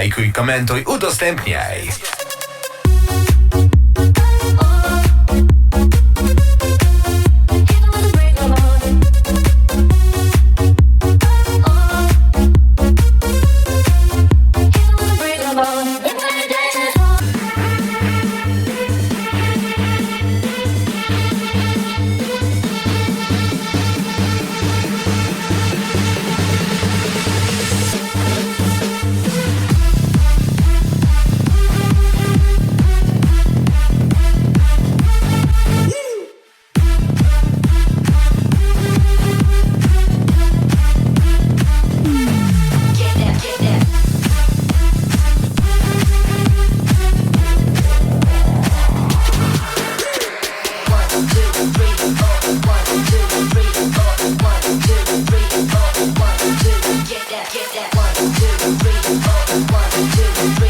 lajkuj, komentuj, udostępniaj. It's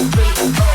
Música